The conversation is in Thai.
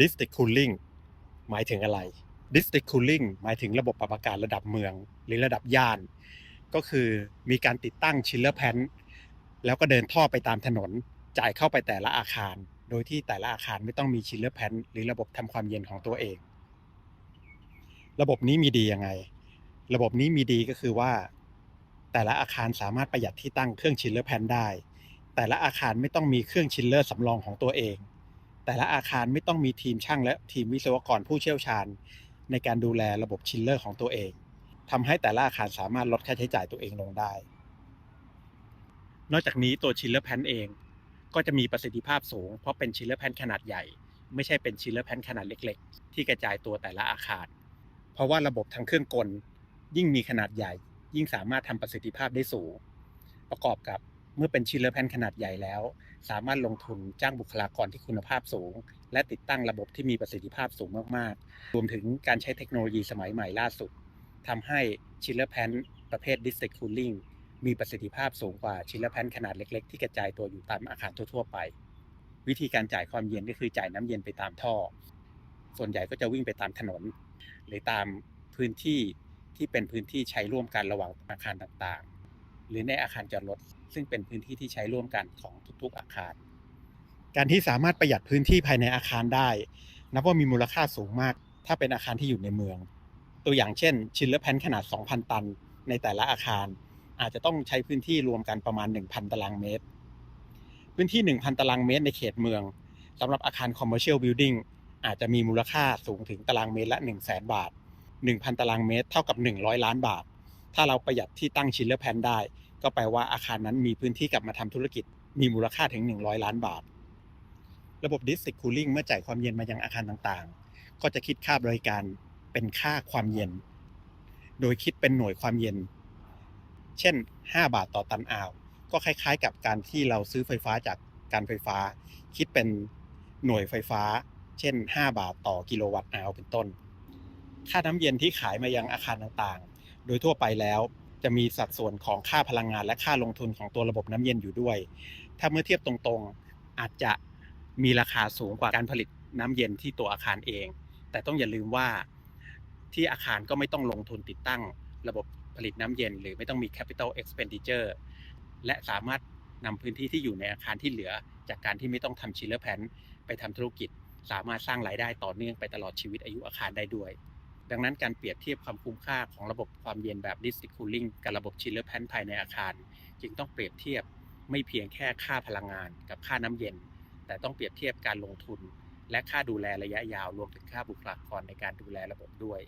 District Cooling หมายถึงอะไร District Cooling หมายถึงระบบปรับอากาศระดับเมือง หรือระดับย่าน ก็คือมีการติดตั้งชิลเลอร์แพนแล้วก็เดินท่อไปตามถนน จ่ายเข้าไปแต่ละอาคาร โดยที่แต่ละอาคารไม่ต้องมีชิลเลอร์แพนหรือระบบทำความเย็นของตัวเอง ระบบนี้มีดียังไง ระบบนี้มีดีก็คือว่า แต่ละอาคารสามารถประหยัดที่ตั้งเครื่องชิลเลอร์แพนได้ แต่ละอาคารไม่ต้องมีเครื่องชิลเลอร์สำรองของตัวเอง แต่ละอาคารไม่ต้องมีทีมช่างและทีมวิศวกรผู้เชี่ยวชาญ ในการดูแลระบบชิลเลอร์ของตัวเองทำให้แต่ละอาคารสามารถลดค่าใช้จ่ายตัวเองลงได้ นอกจากนี้ตัวชิลเลอร์แพนเอง ก็จะมีประสิทธิภาพสูง เพราะเป็นชิลเลอร์แพนขนาดใหญ่ ไม่ใช่เป็นชิลเลอร์แพนขนาดเล็ก ๆ ที่กระจายตัวแต่ละอาคาร เพราะว่าระบบทางเครื่องกล ยิ่งมีขนาดใหญ่ ยิ่งสามารถทำประสิทธิภาพได้สูง ประกอบกับ เมื่อเป็นชิลเลอร์แพนขนาดใหญ่แล้ว สามารถลงทุนจ้างบุคลากรที่คุณภาพสูง และติดตั้งระบบที่มีประสิทธิภาพสูงมากๆ รวมถึงการใช้เทคโนโลยีสมัยใหม่ล่าสุดทำให้ชิลเลอร์แพนประเภท District Cooling มีประสิทธิภาพสูงกว่าชิลเลอร์แพนขนาดเล็กๆ ที่กระจายตัวอยู่ตามอาคารทั่วๆไป วิธีการจ่ายความเย็นก็คือจ่ายน้ำเย็นไปตามท่อ ส่วนใหญ่ก็จะวิ่งไปตามถนน หรือตามพื้นที่ที่เป็นพื้นที่ใช้ร่วมกันระหว่างอาคารต่างๆ หรือในอาคารจอดรถ ซึ่งเป็นพื้นที่ที่ใช้ร่วมกันของทุกๆอาคาร การที่สามารถประหยัดพื้นที่ภายในอาคารได้ นับว่ามีมูลค่าสูงมาก ถ้าเป็นอาคารที่อยู่ในเมือง ตัวอย่างเช่น ชิลเลอร์แพนขนาด 2,000 ตัน ในแต่ละอาคาร อาจจะต้องใช้พื้นที่รวมกันประมาณ 1,000 ตารางเมตร พื้นที่ 1,000 ตารางเมตรในเขตเมืองสำหรับอาคาร commercial building อาจจะมีมูลค่าสูงถึงตารางเมตรละ1 0 0 0 0แบาท 1,000 ตารางเมตรเท่ากับ 100 ล้านบาท ถ้าเราประหยัดที่ตั้งชิลเลอร์แพนได้ ก็แปลว่าอาคารนั้นมีพื้นที่กลับมาทำธุรกิจ มีมูลค่าถึง 100 ล้านบาท ระบบ District Cooling เมื่อจ่ายความเย็นมายังอาคารต่างๆ ก็จะคิดค่าบริการเป็นค่าความเย็น โดยคิดเป็นหน่วยความเย็น เช่น 5 บาทต่อตันอ่าว ก็คล้ายๆ กับการที่เราซื้อไฟฟ้าจากการไฟฟ้า คิดเป็นหน่วยไฟฟ้า เช่น 5 บาทต่อกิโลวัตต์อาวเป็นต้น ค่าน้ำเย็นที่ขายมายังอาคารต่างๆ โดยทั่วไปแล้ว จะมีสัดส่วนของค่าพลังงานและค่าลงทุนของตัวระบบน้ำเย็นอยู่ด้วย ถ้าเมื่อเทียบตรงๆอาจจะมีราคาสูงกว่าการผลิตน้ำเย็นที่ตัวอาคารเอง แต่ต้องอย่าลืมว่าที่อาคารก็ไม่ต้องลงทุนติดตั้งระบบผลิตน้ำเย็น หรือไม่ต้องมี capital expenditure และสามารถนำพื้นที่ที่อยู่ในอาคารที่เหลือ จากการที่ไม่ต้องทำชิลเลอร์แพนไปทำธุรกิจ สามารถสร้างรายได้ต่อเนื่องไปตลอดชีวิตอายุอาคารได้ด้วย ดังนั้นการเปรียบเทียบความคุ้มค่าของระบบความเย็นแบบ District Cooling กับระบบ Chiller Pan ภายในอาคาร จึงต้องเปรียบเทียบไม่เพียงแค่ค่าพลังงานกับค่าน้ำเย็น แต่ต้องเปรียบเทียบการลงทุน และค่าดูแลระยะยาวรวมถึงค่าบุคลากรในการดูแลระบบด้วย